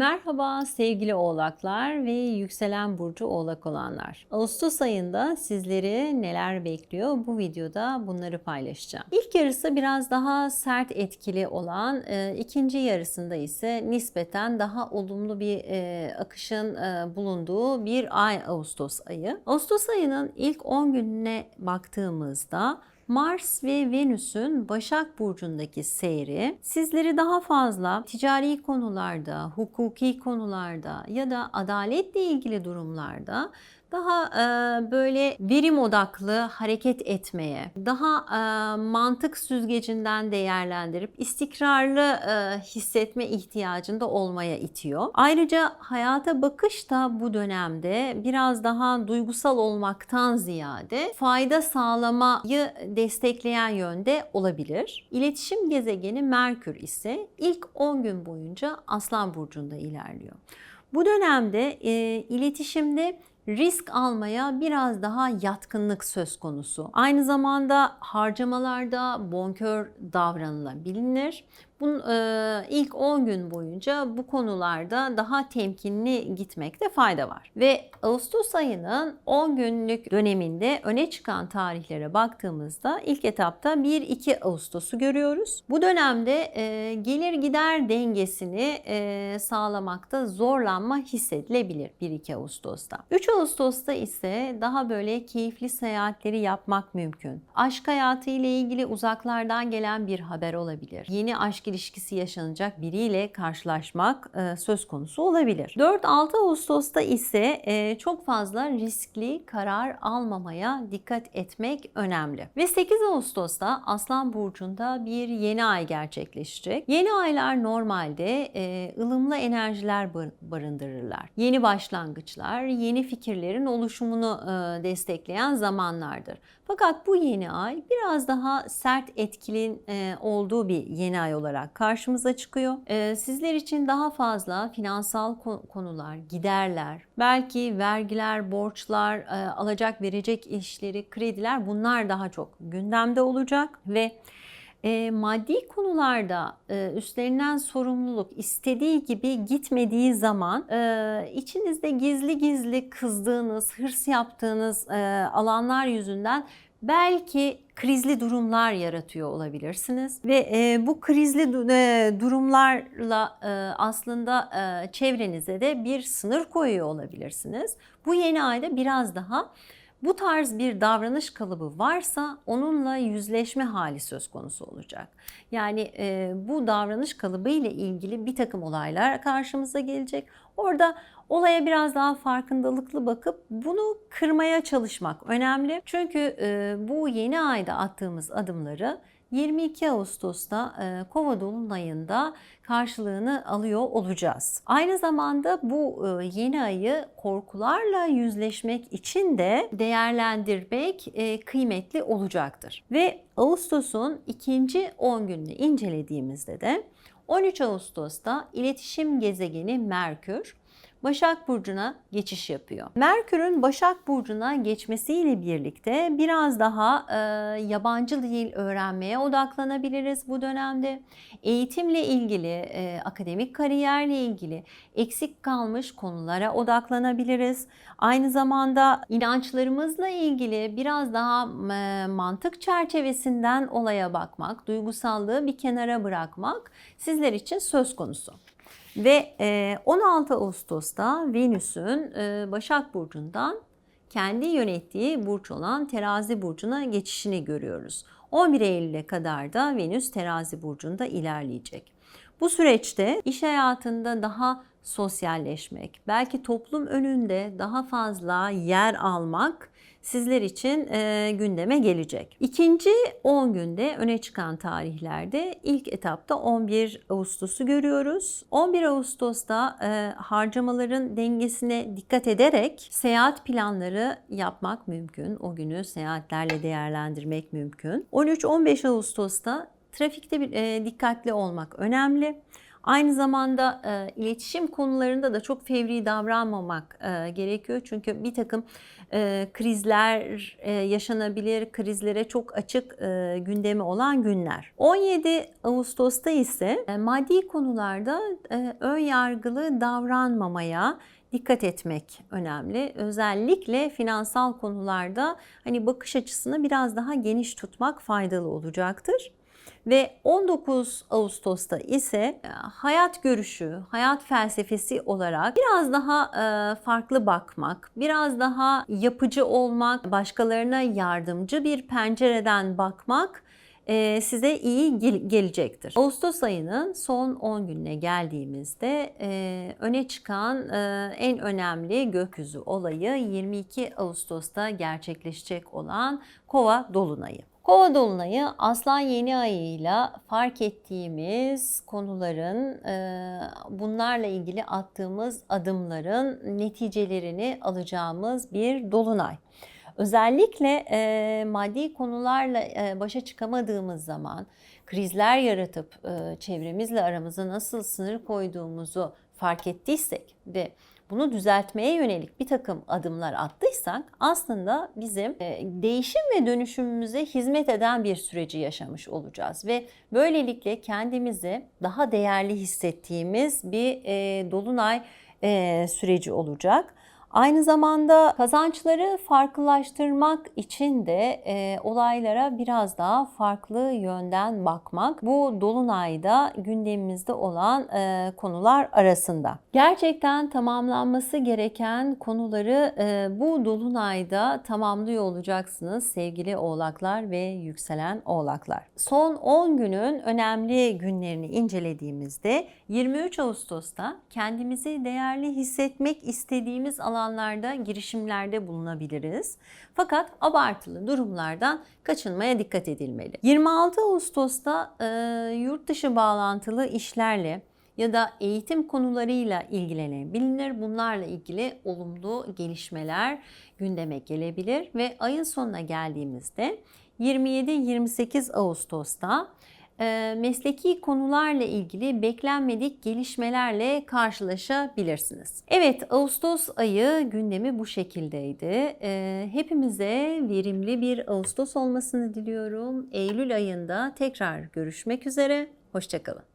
Merhaba sevgili oğlaklar ve yükselen burcu oğlak olanlar. Ağustos ayında sizleri neler bekliyor bu videoda bunları paylaşacağım. İlk yarısı biraz daha sert etkili olan, e, ikinci yarısında ise nispeten daha olumlu bir e, akışın e, bulunduğu bir ay Ağustos ayı. Ağustos ayının ilk 10 gününe baktığımızda Mars ve Venüs'ün Başak Burcu'ndaki seyri sizleri daha fazla ticari konularda, hukuki konularda ya da adaletle ilgili durumlarda daha e, böyle verim odaklı hareket etmeye, daha e, mantık süzgecinden değerlendirip istikrarlı e, hissetme ihtiyacında olmaya itiyor. Ayrıca hayata bakış da bu dönemde biraz daha duygusal olmaktan ziyade fayda sağlamayı destekleyen yönde olabilir. İletişim gezegeni Merkür ise ilk 10 gün boyunca Aslan burcunda ilerliyor. Bu dönemde e, iletişimde risk almaya biraz daha yatkınlık söz konusu. Aynı zamanda harcamalarda bonkör davranılabilir. Bunun e, ilk 10 gün boyunca bu konularda daha temkinli gitmekte fayda var. Ve Ağustos ayının 10 günlük döneminde öne çıkan tarihlere baktığımızda ilk etapta 1-2 Ağustos'u görüyoruz. Bu dönemde e, gelir gider dengesini e, sağlamakta zorlanma hissedilebilir 1-2 Ağustos'ta. 3 Ağustos'ta ise daha böyle keyifli seyahatleri yapmak mümkün. Aşk hayatı ile ilgili uzaklardan gelen bir haber olabilir. Yeni aşk ilişkisi yaşanacak biriyle karşılaşmak e, söz konusu olabilir. 4-6 Ağustos'ta ise e, çok fazla riskli karar almamaya dikkat etmek önemli. Ve 8 Ağustos'ta Aslan Burcu'nda bir yeni ay gerçekleşecek. Yeni aylar normalde e, ılımlı enerjiler bar- barındırırlar. Yeni başlangıçlar, yeni fikirlerin oluşumunu destekleyen zamanlardır. Fakat bu yeni ay biraz daha sert etkilin olduğu bir yeni ay olarak karşımıza çıkıyor. E, sizler için daha fazla finansal ko- konular, giderler, belki vergiler, borçlar, e, alacak verecek işleri, krediler bunlar daha çok gündemde olacak ve e, maddi konularda e, üstlenilen sorumluluk istediği gibi gitmediği zaman içinizde gizli gizli kızdığınız, hırs yaptığınız alanlar yüzünden belki krizli durumlar yaratıyor olabilirsiniz ve e, bu krizli e, durumlarla e, aslında e, çevrenize de bir sınır koyuyor olabilirsiniz. Bu yeni ayda biraz daha bu tarz bir davranış kalıbı varsa onunla yüzleşme hali söz konusu olacak. Yani e, bu davranış kalıbı ile ilgili bir takım olaylar karşımıza gelecek. Orada olaya biraz daha farkındalıklı bakıp bunu kırmaya çalışmak önemli. Çünkü e, bu yeni ayda attığımız adımları 22 Ağustos'ta e, Kova dolunayında karşılığını alıyor olacağız. Aynı zamanda bu e, yeni ayı korkularla yüzleşmek için de değerlendirmek e, kıymetli olacaktır. Ve Ağustos'un ikinci 10 gününü incelediğimizde de 13 Ağustos'ta iletişim gezegeni Merkür Başak Burcu'na geçiş yapıyor. Merkür'ün Başak Burcu'na geçmesiyle birlikte biraz daha e, yabancı dil öğrenmeye odaklanabiliriz bu dönemde. Eğitimle ilgili, e, akademik kariyerle ilgili eksik kalmış konulara odaklanabiliriz. Aynı zamanda inançlarımızla ilgili biraz daha e, mantık çerçevesinden olaya bakmak, duygusallığı bir kenara bırakmak sizler için söz konusu. Ve e, 16 Ağustos'ta Venüs'ün e, Başak Burcu'ndan kendi yönettiği burç olan Terazi Burcu'na geçişini görüyoruz. 11 Eylül'e kadar da Venüs Terazi Burcu'nda ilerleyecek. Bu süreçte iş hayatında daha sosyalleşmek, belki toplum önünde daha fazla yer almak sizler için e, gündeme gelecek. İkinci 10 günde öne çıkan tarihlerde ilk etapta 11 Ağustos'u görüyoruz. 11 Ağustos'ta e, harcamaların dengesine dikkat ederek seyahat planları yapmak mümkün. O günü seyahatlerle değerlendirmek mümkün. 13-15 Ağustos'ta trafikte bir, e, dikkatli olmak önemli. Aynı zamanda e, iletişim konularında da çok fevri davranmamak e, gerekiyor. Çünkü bir takım e, krizler e, yaşanabilir, krizlere çok açık e, gündemi olan günler. 17 Ağustos'ta ise e, maddi konularda e, ön yargılı davranmamaya, dikkat etmek önemli. Özellikle finansal konularda hani bakış açısını biraz daha geniş tutmak faydalı olacaktır. Ve 19 Ağustos'ta ise e, hayat görüşü, hayat felsefesi olarak biraz daha e, farklı bakmak, biraz daha yapıcı olmak, başkalarına yardımcı bir pencereden bakmak e, size iyi gelecektir. Ağustos ayının son 10 gününe geldiğimizde öne çıkan en önemli gökyüzü olayı 22 Ağustos'ta gerçekleşecek olan Kova dolunayı. Kova dolunayı Aslan yeni ayıyla fark ettiğimiz konuların, bunlarla ilgili attığımız adımların neticelerini alacağımız bir dolunay. Özellikle e, maddi konularla e, başa çıkamadığımız zaman krizler yaratıp e, çevremizle aramıza nasıl sınır koyduğumuzu fark ettiysek ve bunu düzeltmeye yönelik bir takım adımlar attıysak aslında bizim e, değişim ve dönüşümümüze hizmet eden bir süreci yaşamış olacağız ve böylelikle kendimizi daha değerli hissettiğimiz bir e, dolunay e, süreci olacak. Aynı zamanda kazançları farklılaştırmak için de e, olaylara biraz daha farklı yönden bakmak bu dolunayda gündemimizde olan e, konular arasında. Gerçekten tamamlanması gereken konuları e, bu dolunayda tamamlıyor olacaksınız sevgili oğlaklar ve yükselen oğlaklar. Son 10 günün önemli günlerini incelediğimizde 23 Ağustos'ta kendimizi değerli hissetmek istediğimiz alan alanlarda girişimlerde bulunabiliriz. Fakat abartılı durumlardan kaçınmaya dikkat edilmeli. 26 Ağustos'ta e, yurt dışı bağlantılı işlerle ya da eğitim konularıyla ilgilenebilir. Bunlarla ilgili olumlu gelişmeler gündeme gelebilir ve ayın sonuna geldiğimizde 27-28 Ağustos'ta mesleki konularla ilgili beklenmedik gelişmelerle karşılaşabilirsiniz. Evet Ağustos ayı gündemi bu şekildeydi. E, hepimize verimli bir Ağustos olmasını diliyorum. Eylül ayında tekrar görüşmek üzere. Hoşçakalın.